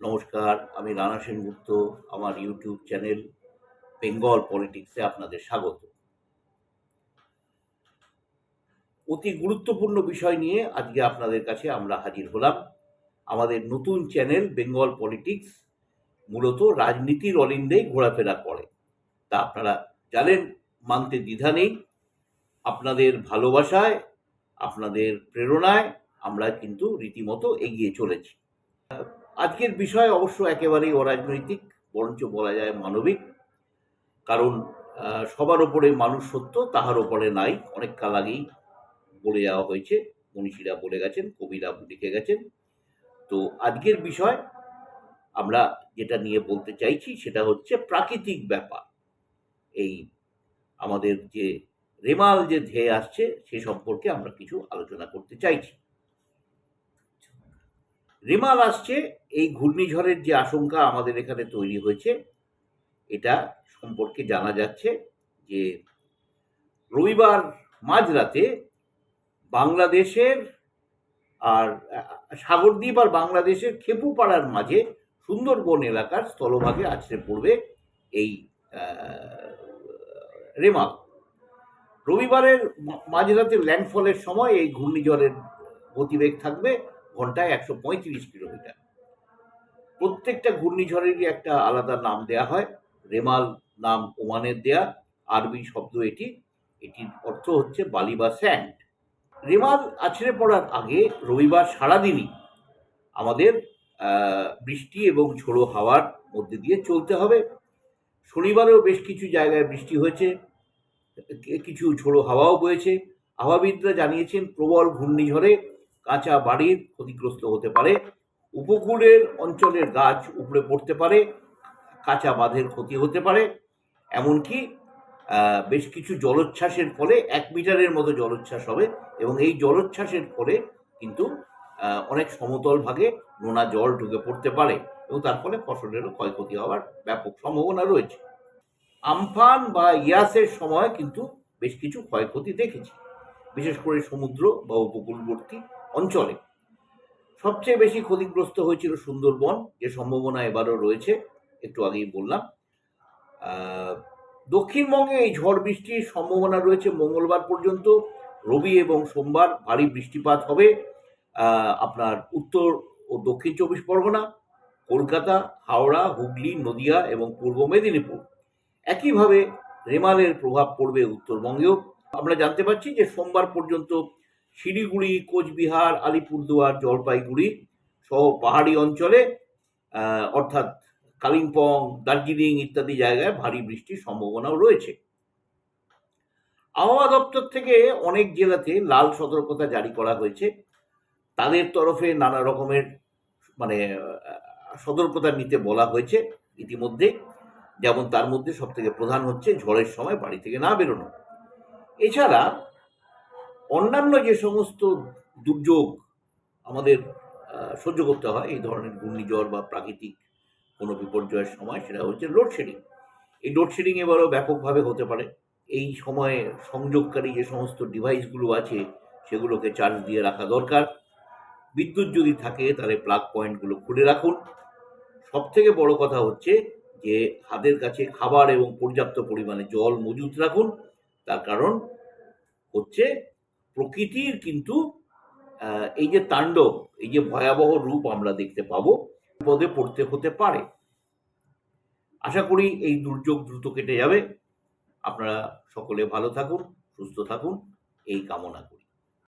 নমস্কার, আমি রানা সেনগুপ্ত, আমার ইউটিউব চ্যানেল বেঙ্গল পলিটিক্সে আপনাদের স্বাগত। অতি গুরুত্বপূর্ণ বিষয় নিয়ে আজকে আপনাদের কাছে আমরা হাজির হলাম। আমাদের নতুন চ্যানেল বেঙ্গল পলিটিক্স মূলত রাজনীতির অলিন্দেই ঘোরাফেরা করে। তা আপনারা জানেন, মানতে দ্বিধা নেই। আপনাদের ভালোবাসায়, আপনাদের প্রেরণায় আমরা কিন্তু রীতিমতো এগিয়ে চলেছি। আজকের বিষয় অবশ্য একেবারেই অরাজনৈতিক, বরঞ্চ বলা যায় মানবিক। কারণ সবার ওপরে মানুষ সত্য, তাহার ওপরে নাই। অনেক কাল আগেই বলে যাওয়া হয়েছে, মনীষীরা বলে গেছেন, কবিরা লিখে গেছেন। তো আজকের বিষয়, আমরা যেটা নিয়ে বলতে চাইছি, সেটা হচ্ছে প্রাকৃতিক ব্যাপার। এই আমাদের যে রেমাল যে ধেয়ে আসছে, সে সম্পর্কে আমরা কিছু আলোচনা করতে চাইছি। রেমাল আসছে, এই ঘূর্ণিঝড়ের যে আশঙ্কা আমাদের এখানে তৈরি হয়েছে, এটা সম্পর্কে জানা যাচ্ছে যে রবিবার মাঝরাতে বাংলাদেশের আর সাগরদ্বীপ আর বাংলাদেশের খেপুপাড়ার মাঝে সুন্দরবন এলাকার স্থলভাগে আছড়ে পড়বে এই রেমাল। রবিবারের মাঝরাতে ল্যান্ডফলের সময় এই ঘূর্ণিঝড়ের গতিবেগ থাকবে ঘন্টায় একশো পঁয়ত্রিশ কিলোমিটার। প্রত্যেকটা ঘূর্ণিঝড়েরই একটা আলাদা নাম দেয়া হয়, রেমাল নাম ওমানের দেয়া, আরবি শব্দ এটি, এটির অর্থ হচ্ছে বালি বা স্যান্ড। রেমাল আছড়ে পড়ার আগে রবিবার সারাদিনই আমাদের বৃষ্টি এবং ঝোড়ো হাওয়ার মধ্যে দিয়ে চলতে হবে। শনিবারেও বেশ কিছু জায়গায় বৃষ্টি হয়েছে কিছু ঝোড়ো হাওয়াও বয়েছে। আবহাওয়াবিদরা জানিয়েছেন প্রবল ঘূর্ণিঝড়ে কাঁচা বাড়ির ক্ষতিগ্রস্ত হতে পারে, উপকূলের অঞ্চলের গাছ উপড়ে পড়তে পারে, কাঁচা বাঁধের ক্ষতি হতে পারে, এমনকি বেশ কিছু জলোচ্ছ্বাসের ফলে এক মিটারের মতো জলোচ্ছ্বাস হবে এবং এই জলোচ্ছ্বাসের ফলে কিন্তু অনেক সমতল ভাগে নোনা জল ঢুকে পড়তে পারে এবং তার ফলে ফসলেরও ক্ষয়ক্ষতি হওয়ার ব্যাপক সম্ভাবনা রয়েছে। আমফান বা ইয়াসের সময় কিন্তু বেশ কিছু ক্ষয়ক্ষতি দেখেছি। বিশেষ করে সমুদ্র বা উপকূলবর্তী অঞ্চলে। সবচেয়ে বেশি ক্ষতিগ্রস্ত হয়েছিল সুন্দরবন, যে সম্ভাবনা এবারও রয়েছে, একটু আগেই বললাম। দক্ষিণবঙ্গে এই ঝড় বৃষ্টির সম্ভাবনা রয়েছে মঙ্গলবার পর্যন্ত। রবি এবং সোমবার ভারী বৃষ্টিপাত হবে। আপনার উত্তর ও দক্ষিণ চব্বিশ পরগনা, কলকাতা, হাওড়া, হুগলি, নদিয়া এবং পূর্ব মেদিনীপুর। একইভাবে রেমালের প্রভাব পড়বে উত্তরবঙ্গেও। আমরা জানতে পারছি যে সোমবার পর্যন্ত শিলিগুড়ি, কোচবিহার, আলিপুরদুয়ার, জলপাইগুড়ি সহ পাহাড়ি অঞ্চলে অর্থাৎ কালিম্পং, দার্জিলিং ইত্যাদি জায়গায় ভারী বৃষ্টির সম্ভাবনাও রয়েছে। আবহাওয়া দপ্তর থেকে অনেক জেলাতে লাল সতর্কতা জারি করা হয়েছে। তাদের তরফে নানা রকমের মানে সতর্কতা নিতে বলা হয়েছে ইতিমধ্যে। যেমন তার মধ্যে সব থেকে প্রধান হচ্ছে ঝড়ের সময় বাড়ি থেকে না বেরোনো। এছাড়া অন্যান্য যে সমস্ত দুর্যোগ আমাদের সহ্য করতে হয়, এই ধরনের ঘূর্ণিঝড় বা প্রাকৃতিক কোনো বিপর্যয়ের সময়, সেটা হচ্ছে লোডশেডিং এই লোডশেডিং এবারও ব্যাপকভাবে হতে পারে। এই সময়ে সংযোগকারী যে সমস্ত ডিভাইসগুলো আছে, সেগুলোকে চার্জ দিয়ে রাখা দরকার। বিদ্যুৎ যদি থাকে, তাহলে প্লাগ পয়েন্টগুলো খুলে রাখুন। সব থেকে বড় কথা হচ্ছে যে, হাতের কাছে খাবার এবং পর্যাপ্ত পরিমাণে জল মজুত রাখুন। তার কারণ হচ্ছে প্রকৃতির কিন্তু এই যে তাণ্ডব, এই যে ভয়াবহ রূপ আমরা দেখতে পাবো পদে পড়তে হতে পারে। আশা করি এই দুর্যোগ দ্রুত কেটে যাবে। আপনারা সকলে ভালো থাকুন, সুস্থ থাকুন, এই কামনা করি।